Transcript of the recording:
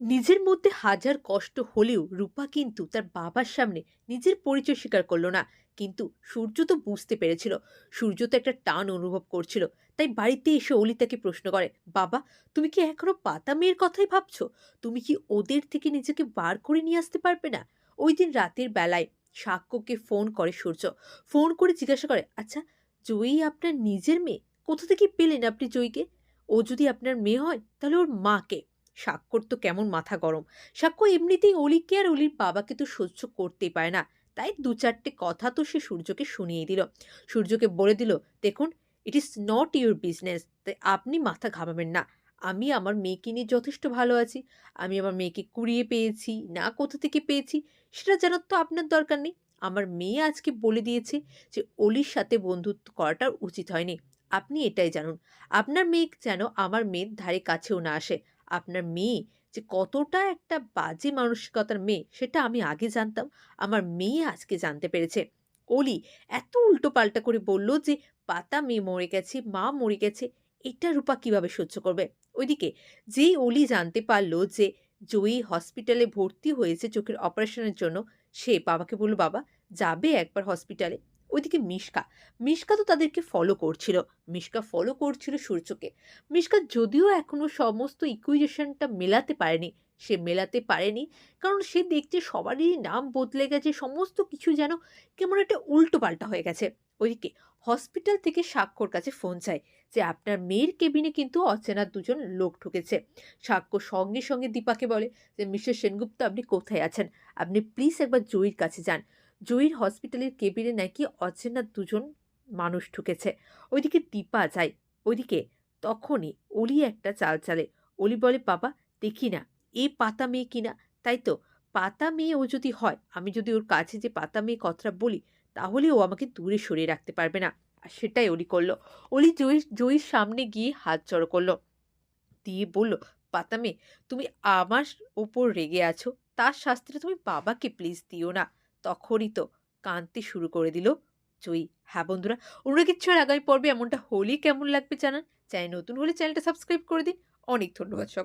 নিজের মধ্যে হাজার কষ্ট হলেও রূপা কিন্তু তার বাবার সামনে নিজের পরিচয় স্বীকার করল না। কিন্তু সূর্য তো বুঝতে পেরেছিল। সূর্য তো একটা টান অনুভব করছিল। তাই বাড়িতে এসে অলি তাকে প্রশ্ন করে, বাবা, তুমি কি এখনও পাতা মেয়ের কথাই ভাবছ? তুমি কি ওদের থেকে নিজেকে বার করে নিয়ে আসতে পারবে না? ওই দিন রাতের বেলায় সাক্ষ্যকে ফোন করে সূর্য। ফোন করে জিজ্ঞাসা করে আচ্ছা জয়ী আপনার নিজের মেয়ে? কোথা থেকে পেলেন আপনি জয়ীকে ও যদি আপনার মেয়ে হয়, তাহলে ওর মাকে? সাক্ষর তো কেমন মাথা গরম। সাক্ষ্য এমনিতেই অলিকে আর অলির বাবাকে তো সহ্য করতেই পারে না। তাই দু চারটে কথা তো সে সূর্যকে শুনিয়ে দিল। সূর্যকে বলে দিল, দেখুন it is not your business তাই আপনি মাথা ঘামাবেন না। আমি আমার মেয়েকে নিয়ে যথেষ্ট ভালো আছি। আমি আমার মেয়েকে কুড়িয়ে পেয়েছি, না কোথা থেকে পেয়েছি, সেটা জানার তো আপনার দরকার নেই। আমার মেয়ে আজকে বলে দিয়েছে যে অলির সাথে বন্ধুত্ব করাটা উচিত হয়নি। আপনি এটাই জানুন। আপনার মেয়ে যেন আমার মেয়ের ধারে কাছেও না আসে। আপনার মেয়ে যে কতটা একটা বাজে মানসিকতার মেয়ে, সেটা আমি আগে জানতাম। আমার মেয়ে আজকে জানতে পেরেছে। অলি এত উল্টো পাল্টা করে বলল যে, পাতা মেয়ে মরে গেছে, মা মরে গেছে, এটা রূপা কীভাবে সহ্য করবে? ওইদিকে যেই অলি জানতে পারল যে জয়ী হসপিটালে ভর্তি হয়েছে চোখের অপারেশনের জন্য, সে বাবাকে বলল, বাবা, যাবে একবার হসপিটালে? ওইদিকে মিশকা। মিশকা তো তাদেরকে ফলো করছিল। মিশকা ফলো করছিল সূর্যকে। মিশকা যদিও এখনও সমস্ত ইকুইজেশনটা মেলাতে পারেনি, সে মেলাতে পারেনি, কারণ সে দেখছে সবারই নাম বদলে গেছে, সমস্ত কিছু যেন কেমন একটা উল্টো পাল্টা হয়ে গেছে। ওইদিকে হসপিটাল থেকে সাক্ষর কাছে ফোন চায় যে আপনার মেয়ের কেবিনে কিন্তু অচেনা দুজন লোক ঢুকেছে। সাক্ষ্য সঙ্গে সঙ্গে দীপাকে বলে যে, মিস্টার সেনগুপ্ত, আপনি কোথায় আছেন? আপনি প্লিজ একবার জয়ীর কাছে যান। জয়ীর হসপিটালের কেবিনে নাকি অচেনা দুজন মানুষ ঢুকেছে। ওইদিকে দীপা যায়, ওইদিকে তখনই অলি একটা চাল চালে। অলি বলে, বাবা, দেখি না, এ পাতা মেয়ে কিনা তাই তো, পাতা মেয়ে ও যদি হয়, আমি যদি ওর কাছে যে পাতা মেয়ে কথাটা বলি, তাহলে ও আমাকে দূরে সরিয়ে রাখতে পারবে না। আর সেটাই অলি করল। অলি জয়ীর জয়ীর সামনে গিয়ে হাত জড়ো করল। দিয়ে বলল, পাতা মেয়ে, তুমি আমার ওপর রেগে আছো। তার শাস্তিটা তুমি বাবাকে প্লিজ দিও না। তখনই তো কাঁদতে শুরু করে দিল। জয়ী হ্যাঁ বন্ধুরা, অন্য কিছু আর আগামী পর্বে এমনটা হলেই কেমন লাগবে জানান। চ্যানেল নতুন হলে চ্যানেলটা সাবস্ক্রাইব করে দিন। অনেক ধন্যবাদ সব